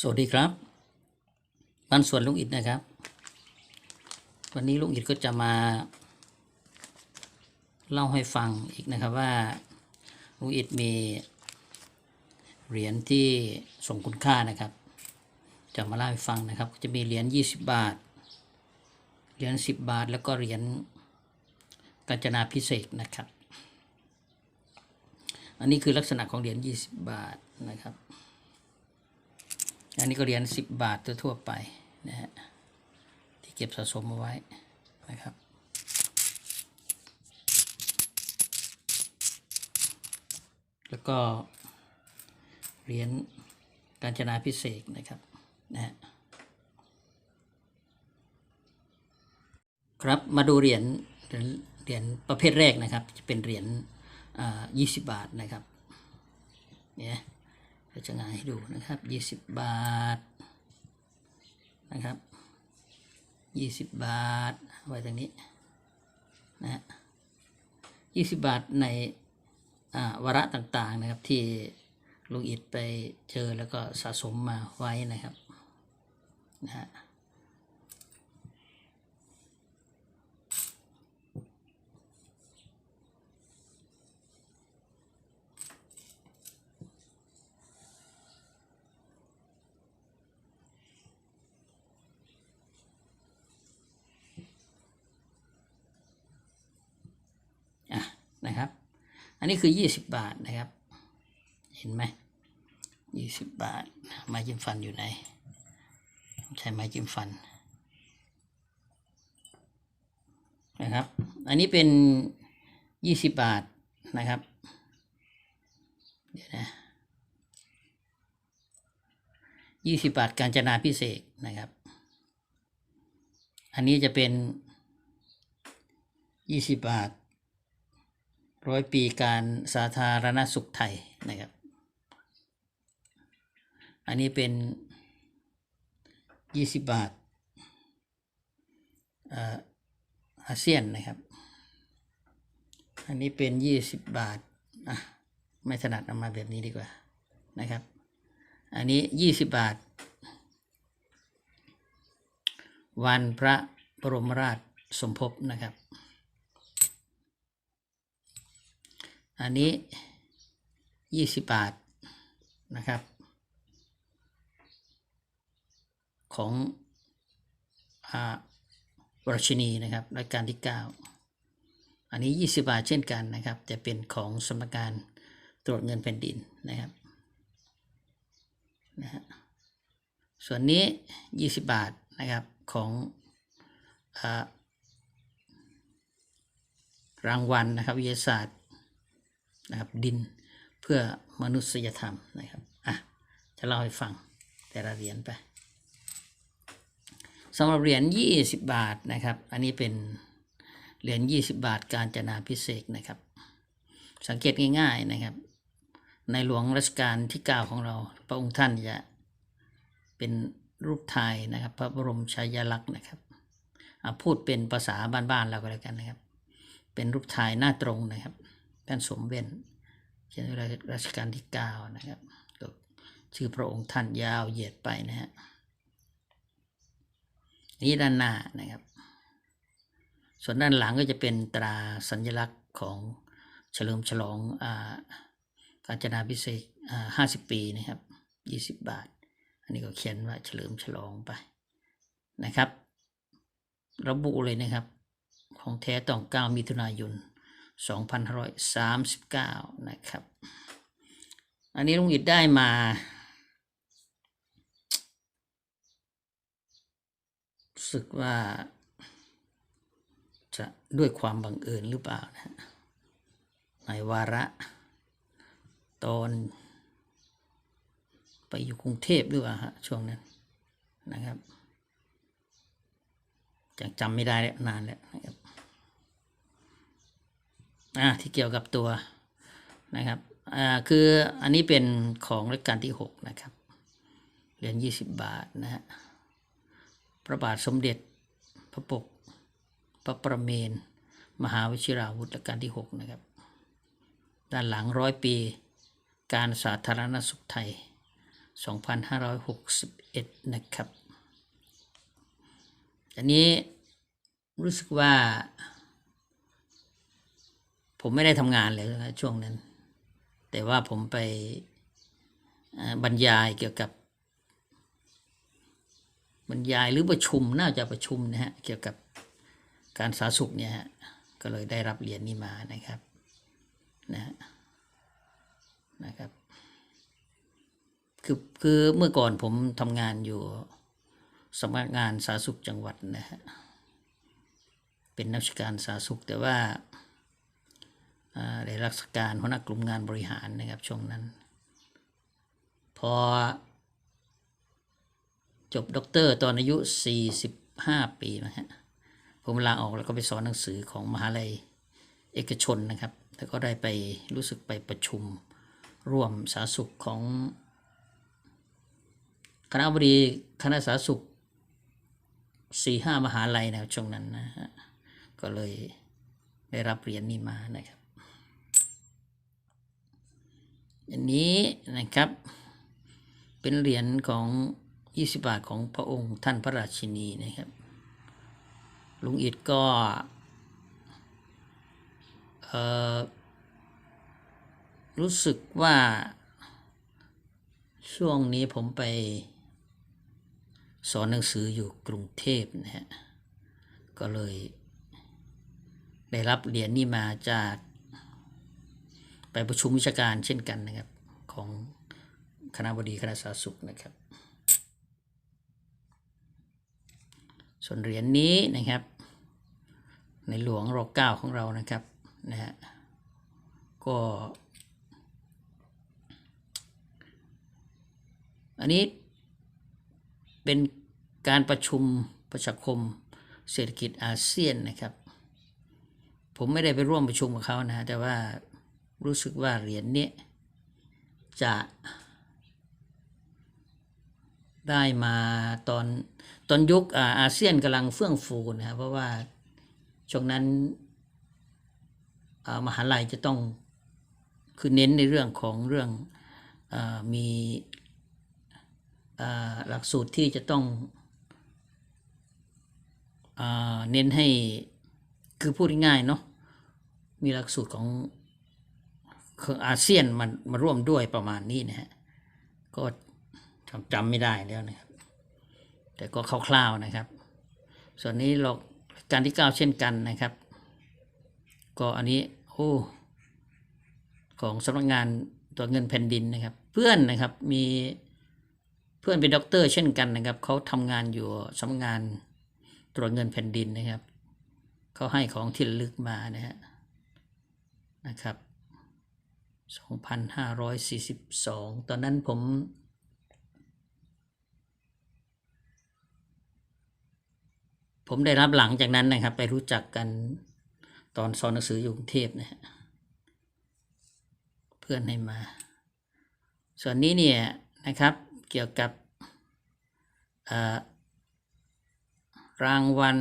สวัสดีครับบ้านสวนลุงอิดนะครับ วันนี้ลุงอิดก็จะมา เล่าให้ฟังอีกนะครับว่าลุงอิดมีเหรียญที่ส่งคุณค่านะครับ จะมาเล่าให้ฟังนะครับจะมีเหรียญ20 บาท เหรียญ10 บาท แล้วก็เหรียญกาญจนาพิเศษนะครับ อันนี้คือลักษณะของเหรียญ20 บาทนะครับ อันนี้ก็เหรียญสิบบาททั่วไปนะฮะที่เก็บสะสมเอาไว้นะครับแล้วก็เหรียญกาญจนาพิเศษนะครับนะฮะครับมาดูเหรียญเหรียญเหรียญประเภทแรกนะครับ จะเป็นเหรียญยี่สิบบาทนะครับเนี่ย ก็จะงายให้ดูนะครับยี่สิบบาทนะครับยี่สิบบาทไว้ตรงนี้นะฮะยี่สิบบาทในวาระต่างๆนะครับที่ลุงอิดไปเจอแล้วก็สะสมมาไว้นะครับนะฮะนะครับ อั นนี้คือยี่สิบบาทนะครับ เห็นไหมยี่สิบบาทไม้จิ้มฟันอยู่ไหน ใช้ไม้จิ้มฟันนะครับ อันนี้เป็นยี่สิบบาทนะครับ เดี๋ยวนะยี่สิบบาทการจนาพิเศษนะครับ อันนี้จะเป็นยี่สิบบาท ร้อยปีการสาธารณสุขไทยนะครับ อันนี้เป็นยี่สิบบาทอาเซียนนะครับ อันนี้เป็นยี่สิบบาทอะไม่ถนัดเอามาแบบนี้ดีกว่านะครับ อันนี้ยี่สิบบาท วันพระบรมราชสมภพนะครับ อันนี้ยี่สิบบาทนะครับ ของอ่าวรชินีนะครับรัชกาลที่เก้าอันนี้ยี่สิบาทเช่นกันนะครับจะเป็นของสำนักานตรวจเงินแผ่นดินนะครับนะฮะส่วนนี้ยี่สิบาทนะครับของอรางวัลนะครับวิทยาศาสตร์ นะครับดินเพื่อมนุษยธรรมนะครับอะจะเล่าให้ฟังแต่ละเหรียญไปสำหรับเหรียญ20 บาทนะครับ อันนี้เป็นเหรียญ20 บาทการจนาพิเศษนะครับ สังเกตง่ายๆนะครับ ในหลวงรัชกาลที่ 9 ของเรา พระองค์ท่านจะเป็นรูปถ่ายนะครับ พระบรมฉายาลักษณ์นะครับพูดเป็นภาษาบ้านๆเราก็แล้วกันนะครับ เป็นรูปถ่ายหน้าตรงนะครับ ท่านสมเด็จเขียนไว้รัชกาลที่เก้านะครับก็ชื่อพระองค์ท่านยาวเหยียดไปนะฮะนี่ด้านหน้านะครับ ส่วนด้านหลังก็จะเป็นตราสัญลักษณ์ของเฉลิมฉลองอาการจนาพิเศษอ่าห้าสิบปีนะครับยี่สิบบาท อันนี้ก็เขียนว่าเฉลิมฉลองไปนะครับ ระบุเลยนะครับ ของแท้ต้องเก้ามิถุนายน 2539 นะครับ อันนี้ลุงอิดได้มา้สึกว่า จะด้วยความบังเอิญหรือเปล่านะในวาระ ตอน ไปอยู่กรุงเทพหรือเปล่าฮะช่วงนั้นนะครับยังจำไม่ได้แล้วนานแล้วนะครับ อ่าที่เกี่ยวกับตัวนะครับอ่าคืออันนี้เป็นของรัชกาลที่หกนะครับ เหรียญยี่สิบบาทนะฮะพระบาทสมเด็จพระปกพระประเมน มหาวชิราวุธรัชกาลที่หกนะครับ ด้านหลังร้อยปี การสาธารณสุขไทย 2561 นะครับ อันนี้รู้สึกว่า ผมไม่ได้ทำงานเลยนะช่วงนั้น แต่ว่าผมไปบรรยายเกี่ยวกับบรรยายหรือประชุมน่าจะประชุมนะฮะเกี่ยวกับการสาธารณสุขเนี่ยฮะก็เลยได้รับเหรียญนี้มานะครับนะฮะนะครับคือคือเมื่อก่อนผมทำงานอยู่สำนักงานสาธารณสุขจังหวัดนะฮะเป็นนักวิชาการสาธารณสุขแต่ว่า ได้รักษาการหัวหน้ากลุ่มงานบริหารนะครับช่วงนั้น พอ จบด็อกเตอร์ตอนอายุ 45 ปีนะฮะผมลาออกแล้วก็ไปสอนหนังสือของมหาลัยเอกชนนะครับ แล้วก็ได้ไปรู้สึกไปประชุมร่วมสาธารณสุขของ คณะบดีคณะสาธารณสุขสี่ห้ามหาลัยนะช่วงนั้นนะฮะก็เลยได้รับเหรียญนี้มานะครับ อันนี้นะครับ เป็นเหรียญของ20บาทของพระองค์ท่านพระราชินีนะครับ ลุงอิดก็รู้สึกว่าช่วงนี้ผมไปสอนหนังสืออยู่กรุงเทพนะฮะ ก็เลยได้รับเหรียญนี้มาจาก ไปประชุมวิชาการเช่นกันนะครับ ของคณะบดีคณะสาธารณสุขนะครับ ส่วนเหรียญนี้นะครับ ในหลวงรอเก้าของเรานะครับนะฮะก็อันนี้เป็นการประชุมประชาคมเศรษฐกิจอาเซียนนะครับ ผมไม่ได้ไปร่วมประชุมกับเขานะฮะแต่ว่า รู้สึกว่าเหรียญนี้จะได้มาตอนตอนยุคอาเซียนกำลังเฟื่องฟูนะครับเพราะว่าช่วงนั้นมหาลัยจะต้องคือเน้นในเรื่องของเรื่องอมีอ่าหลักสูตรที่จะต้องอเน้นให้คือพูดง่ายๆเนาะมีหลักสูตรของ ของอาเซียนมันมาร่วมด้วยประมาณนี้นะฮะก็จำจำไม่ได้แล้วนะครับ แต่ก็คร่าวๆนะครับ ส่วนนี้เราการที่เก้าเช่นกันนะครับ ก็อันนี้โอ้ของสำนักงานตัวเงินแผ่นดินนะครับ เพื่อนนะครับมีเพื่อนเป็นด็อกเตอร์เช่นกันนะครับเขาทำงานอยู่สำนักงานตรวจเงินแผ่นดินนะครับเขาให้ของที่ระลึกมานะฮะนะครับ 2,542 ตอนนั้นผม ผมได้รับหลังจากนั้นนะครับ ไปรู้จักกันตอนสอนหนังสืออยู่กรุงเทพนะฮะเพื่อนให้มา ส่วนนี้เนี่ยนะครับเกี่ยวกับรางวัล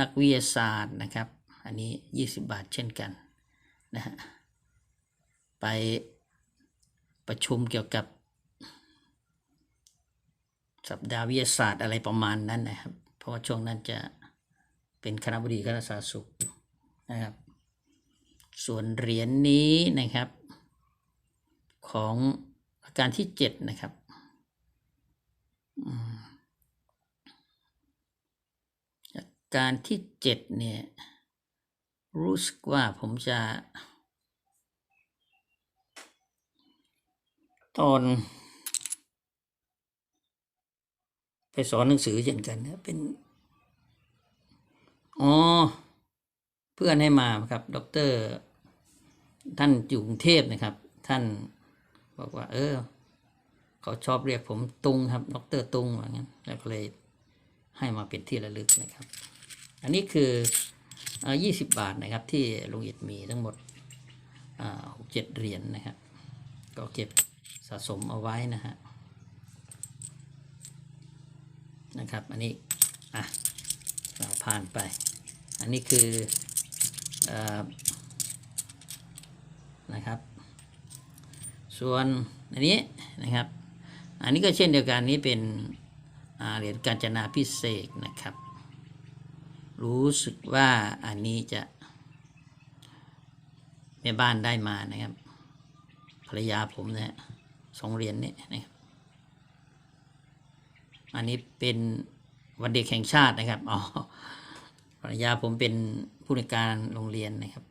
นักวิทยาศาสตร์นะครับ อันนี้ 20 บาทเช่นกันนะฮะ ไปประชุมเกี่ยวกับ สัปดาห์วิทยาศาสตร์อะไรประมาณนั้นนะครับ เพราะว่าช่วงนั้นจะเป็นคณะบดีคณะสาสุขนะครับ ส่วนเหรียญนี้นะครับ ของอาการที่เจ็ดนะครับอาการที่เจ็ดเนี่ยรู้สึกว่าผมจะ ตอน ไปสอนหนังสือเช่นกันนะเป็นอ๋อเพื่อนให้มาครับดอกเตอรท่านอยู่กรุงเทพนะครับ ท่านบอกว่า เออ เขาชอบเรียกผมตุงครับดอกเตอรตุงว่างั้นแล้วก็เลยให้มาเป็นที่ระลึกนะครับ อันนี้คือยี่สิบบาทนะครับ ที่ลุงอิดมีทั้งหมดหกเจ็ดเหรียญนะครับ ก็เก็บ สะสมเอาไว้นะฮะนะครับ อันนี้อะเราผ่านไป อันนี้คือเอนะครับ ส่วนอันนี้นะครับ อันนี้ก็เช่นเดียวกันนี้เป็นเหรียญกาญจนาพิเศษกนะครับ รู้สึกว่าอันนี้จะแม่บ้านได้มานะครับ ภรรยาผมเนี่ย สองเหรียญเนี่ยนะครับอันนี้เป็นวันเด็กแห่งชาตินะครับอ๋อภรรยาผมเป็นผู้ในการโรงเรียนนะครับ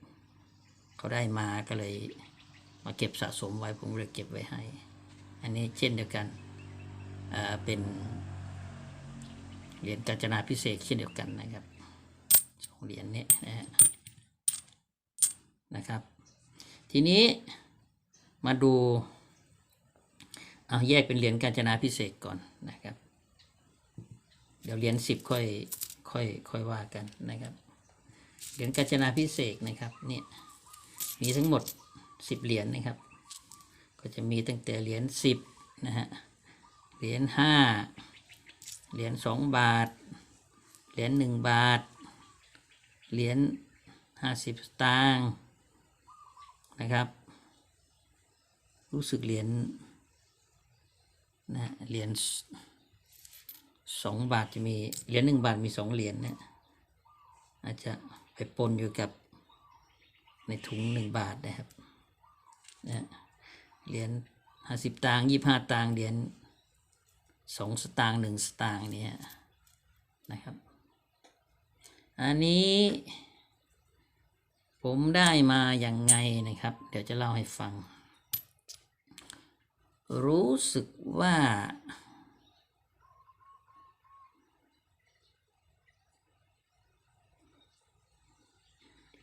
เขาได้มาก็เลยมาเก็บสะสมไว้ผมเลยเก็บไว้ให้ อันนี้เช่นเดียวกันอ่าเป็นเหรียญกาญจนาพิเศษเช่นเดียวกันนะครับสองเหรียญนี้นะฮะนะครับ ทีนี้มาดู เอาแยกเป็นเหรียญกาญจนาพิเศษก่อนนะครับ เดี๋ยวเหรียญสิบค่อยค่อยค่อยว่ากันนะครับ เหรียญกาญจนาพิเศษนะครับเนี่ยมีทั้งหมดสิบเหรียญนะครับ ก็จะมีตั้งแต่เหรียญสิบนะฮะเหรียญห้าเหรียญสองบาท เหรียญหนึ่งบาท เหรียญห้าสิบตางค์นะครับ รู้สึกเหรียญ นะเหรียญสองบาทจะมีเหรียญหนึ่งบาทมีสองเหรียญเนี่ยอาจจะไปปนอยู่กับในถุงหนึ่งบาทนะครับนะฮะเหรียญห้าสิบตางค์ยี่ห้าตางค์เหรียญสองสตางค์หนึ่งสตางค์เนี่ยนะครับ อันนี้ผมได้มาอย่างไงนะครับ เดี๋ยวจะเล่าให้ฟัง รู้สึกว่า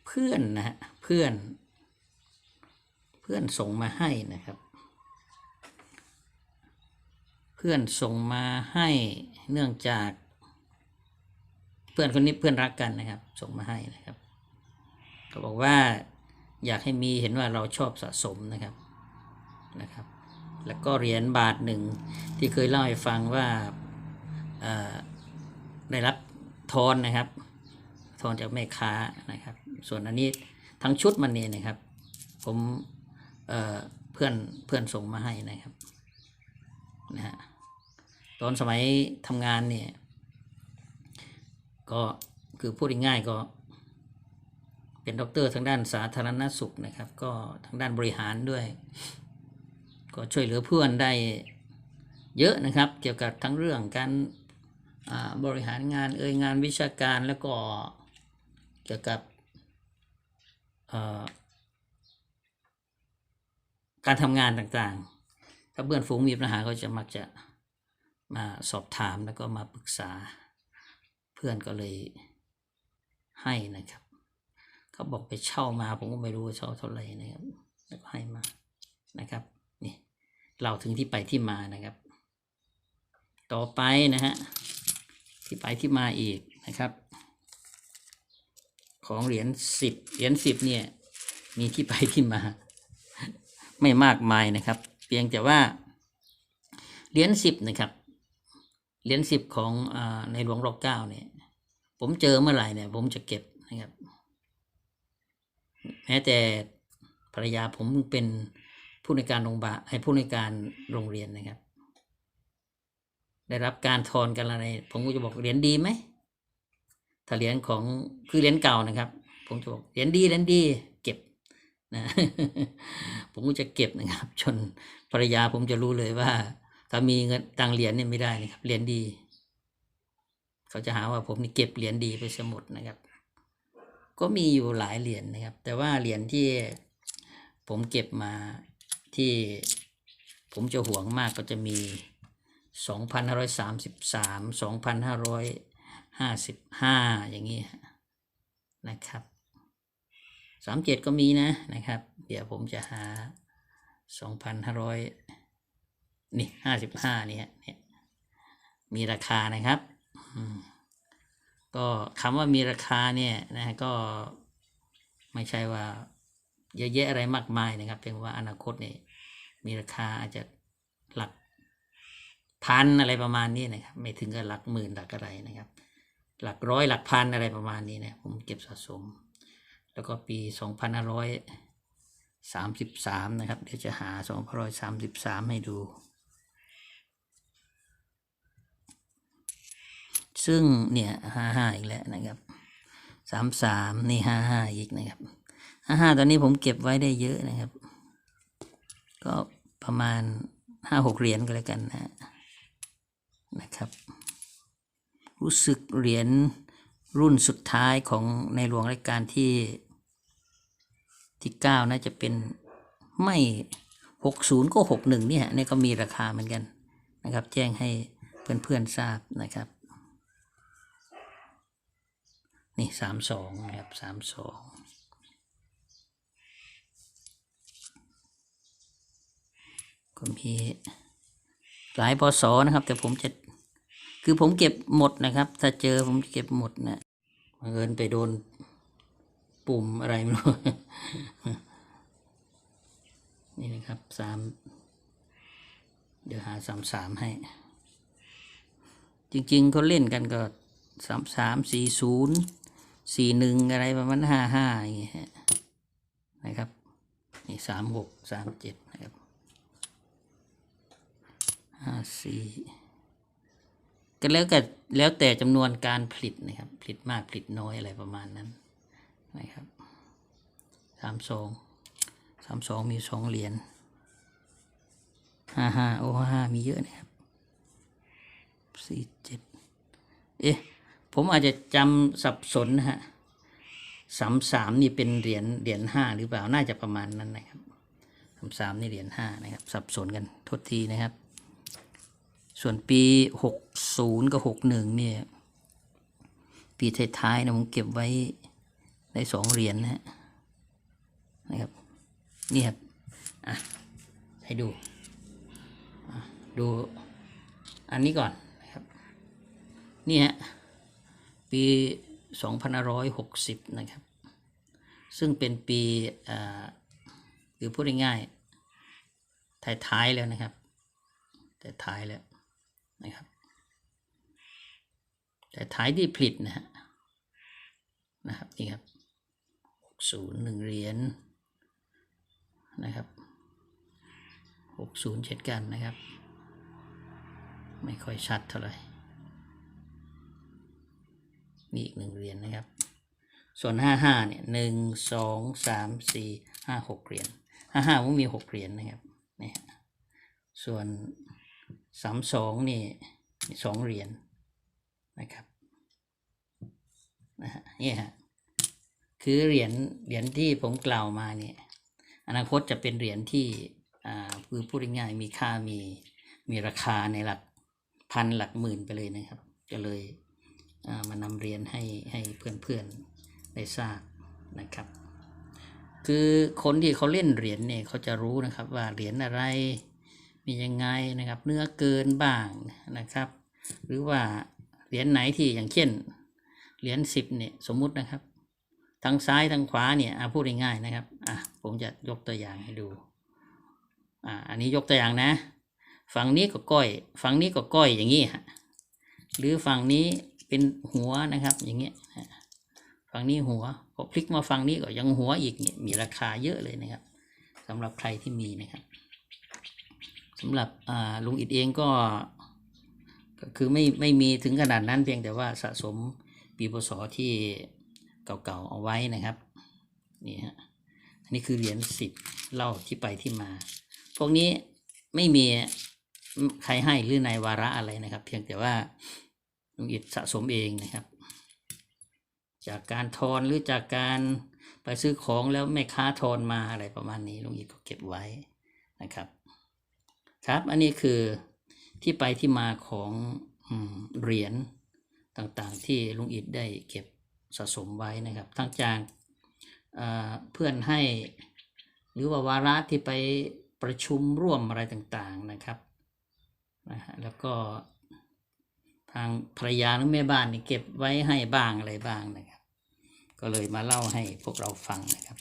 เพื่อนนะเพื่อน เพื่อนส่งมาให้นะครับ เพื่อนส่งมาให้เนื่องจาก เพื่อนคนนี้เพื่อนรักกันนะครับ ส่งมาให้นะครับเขาบอกว่าอยากให้มีเห็นว่าเราชอบสะสมนะครับนะครับ แล้วก็เหรียญบาทหนึ่งที่เคยเล่าให้ฟังว่าได้รับทอนนะครับ ทอนจากแม่ค้านะครับ ส่วนอันนี้ทั้งชุดมันเนี่ยนะครับ ผมเเพื่อนเพื่อนส่งมาให้นะครับนะฮะตอนสมัยทำงานเนี่ย ก็คือพูดง่ายๆก็เป็นด็อกเตอร์ทางด้านสาธารณสุขนะครับ ก็ทางด้านบริหารด้วย ก็ช่วยเหลือเพื่อนได้เยอะนะครับ เกี่ยวกับทั้งเรื่องการบริหารงานเอ่ยงานวิชาการแล้วก็เกี่ยวกับการทำงานต่างๆ ถ้าเพื่อนฝูงมีปัญหาก็จะมักจะมาสอบถามแล้วก็มาปรึกษา เพื่อนก็เลยให้นะครับ เขาบอกไปเช่ามาผมก็ไม่รู้เช่าเท่าไหร่นะครับ แล้วก็ให้มานะครับ เราถึงที่ไปที่มานะครับ ต่อไปนะฮะที่ไปที่มาอีกนะครับ ของเหรียญสิบเหรียญสิบเนี่ยมีที่ไปที่มา ไม่มากมายนะครับ เพียงแต่ว่าเหรียญสิบนะครับเหรียญสิบของอในหลวงรอเก้าเนี่ย ผมเจอเมื่อไหร่เนี่ย ผมจะเก็บนะครับ แม้แต่ภรรยาผมเป็น ผู้ในการโรงพยาบาลให้ผู้ในการโรงเรียนนะครับ ได้รับการทอนกันอะไร ผมก็จะบอกเหรียญดีไหมถ้าเหรียญของคือเหรียญเก่านะครับ ผมจะบอกเหรียญดีเหรียญดี เก็บนะผมก็จะเก็บนะครับ จนภรรยาผมจะรู้เลยว่า ถ้ามีเงินตังเหรียญเนี่ยไม่ได้นะครับเหรียญดี เขาจะหาว่าผมนี่เก็บเหรียญดีไปสยหมดนะครับ ก็มีอยู่หลายเหรียญนะครับ แต่ว่าเหรียญที่ผมเก็บมา ที่ผมจะห่วงมากก็จะมี 2,533 2,555 อย่างนี้นะครับ 37 ก็มีนะนะครับ เดี๋ยวผมจะหา 2,500 นี่ 55 นี่ฮะเนี่ยมีราคานะครับ ก็คำว่ามีราคาเนี่ยนะก็ไม่ใช่ว่า เยอะแยะอะไรมากมายนะครับเพียงว่าอนาคตเนี่ยมีราคาอาจจะหลักพันอะไรประมาณนี้นะครับ ไม่ถึงกับหลักหมื่นหลักอะไรนะครับ หลักร้อยหลักพันอะไรประมาณนี้เนะผมเก็บสะสม แล้วก็ปี 2533 นะครับ เดี๋ยวจะหา 2533 ให้ดู ซึ่งเนี่ย 55 อีกแล้วนะครับ 33 นี่ 55 อีกนะครับ ห้าห้าตอนนี้ผมเก็บไว้ได้เยอะนะครับ ก็ประมาณห้าหกเหรียญก็แล้วกันนะนะครับ รู้สึกเหรียญรุ่นสุดท้ายของในหลวงรัชกาลที่ที่เก้าน่าจะเป็นไม่หกศูนย์ก็หกหนึ่งเนี่ยนี่ก็มีราคาเหมือนกันนะครับ แจ้งให้เพื่อนๆทราบนะครับนี่สามสองนะครับสามสอง ก็มีหลายพศนะครับ แต่ผมจะคือผมเก็บหมดนะครับ ถ้าเจอผมเก็บหมดนะบังเอิญไปโดนปุ่มอะไรไม่รู้นี่นะครับสามเดี๋ยวหาสามสามให้ จริงๆเขาเล่นกันก็สามสามสี่ศูนย์สี่หนึ่งอะไรประมาณห้าห้าอย่างเงี้ยนะครับนี่สามหกสามเจ็ดนะครับ ห้าสี่ก็แล้วแต่แล้วแต่จำนวนการผลิตนะครับ ผลิตมากผลิตน้อยอะไรประมาณนั้นนะครับสามสองสามสองมีสองเหรียญห้าห้าโอ้ห้ามีเยอะนะครับสี่เจ็ดเอ๊ะผมอาจจะจำสับสนนะฮะสามสามนี่เป็นเหรียญเหรียญห้าหรือเปล่าน่าจะประมาณนั้นนะครับสามสามนี่เหรียญห้านะครับ สับสนกันโทษทีนะครับ ส่วนปีหกศูนย์กับหกหนึ่งเนี่ย ปีท้ายๆนะผมเก็บไว้ได้สองเหรียญนะฮะนะครับ นี่ครับ อะ ให้ดู ดูอันนี้ก่อนนะครับ นี่ฮะ ปีสองพันร้อยหกสิบนะครับ ซึ่งเป็นปีอ่าหรือพูดง่ายๆท้ายๆแล้วนะครับ แต่ท้ายแล้ว นะครับ แต่ท้ายที่ผลิตนะฮะนะครับนี่ครับหกศูนย์หนึ่งเหรียญนะครับหกศูนย์เช่นกันนะครับ ไม่ค่อยชัดเท่าไหร่นี่อีกหนึ่งเหรียญนะครับ ส่วนห้าห้าเนี่ยหนึ่งสองสามสี่ห้าหกเหรียญห้าห้ามันมีหกเหรียญนะครับนี่ส่วน สามสองนี่สองเหรียญนะครับนะฮะนี่ฮะคือเหรียญเหรียญที่ผมกล่าวมาเนี่ยอนาคตจะเป็นเหรียญที่อ่าคือพูดง่ายๆมีค่ามีมีราคาในหลักพันหลักหมื่นไปเลยนะครับ ก็เลยอ่ามานำเรียนให้ให้เพื่อนๆได้ทราบนะครับ คือคนที่เขาเล่นเหรียญเนี่ยเขาจะรู้นะครับว่าเหรียญอะไร มียังไงนะครับ เนื้อเกินบ้างนะครับ หรือว่าเหรียญไหนที่อย่างเช่นเหรียญสิบเนี่ยสมมุตินะครับทางซ้ายทางขวาเนี่ยอพูดง่ายๆนะครับอะผมจะยกตัวอย่างให้ดูอ่าอันนี้ยกตัวอย่างนะ ฝั่งนี้ก็ก้อย ฝั่งนี้ก็ก้อยอย่างนี้ฮะหรือฝั่งนี้เป็นหัวนะครับอย่างเงี้ยฝั่งนี้หัวพอพลิกมาฝั่งนี้ก็ยังหัวอีกเนี่ยมีราคาเยอะเลยนะครับสำหรับใครที่มีนะครับ สำหรับลุงอิดเองก็ก็คือไม่ไม่มีถึงขนาดนั้นเพียงแต่ว่าสะสมปีพศที่เก่าๆเอาไว้นะครับนี่ฮะอันนี้คือเหรียญสิบเล่าที่ไปที่มา พวกนี้ไม่มีใครให้หรือในวาระอะไรนะครับ เพียงแต่ว่าลุงอิดสะสมเองนะครับ จากการทอนหรือจากการไปซื้อของแล้วแม่ค้าทอนมาอะไรประมาณนี้ลุงอิดก็เก็บไว้นะครับ ครับ อันนี้คือที่ไปที่มาของเหรียญต่างๆ ที่ลุงอิดได้เก็บสะสมไว้นะครับ ทั้งจากเพื่อนให้ หรือว่าวาระที่ไปประชุมร่วมอะไรต่างๆนะครับนะฮะแล้วก็ทางภรรยาหรือแม่บ้านนี่เก็บไว้ให้บ้างอะไรบ้างนะครับ ก็เลยมาเล่าให้พวกเราฟังนะครับ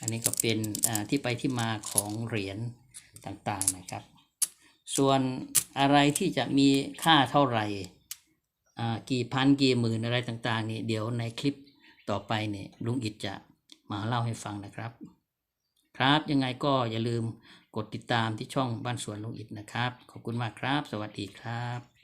อันนี้ก็เป็นที่ไปที่มาของเหรียญ ต่างๆนะครับ ส่วนอะไรที่จะมีค่าเท่าไหร่อ่ากี่พันกี่หมื่นอะไรต่างๆนี่เดี๋ยวในคลิปต่อไปเนี่ยลุงอิดจะมาเล่าให้ฟังนะครับ ครับยังไงก็อย่าลืมกดติดตามที่ช่องบ้านสวนลุงอิดนะครับ ขอบคุณมากครับ สวัสดีครับ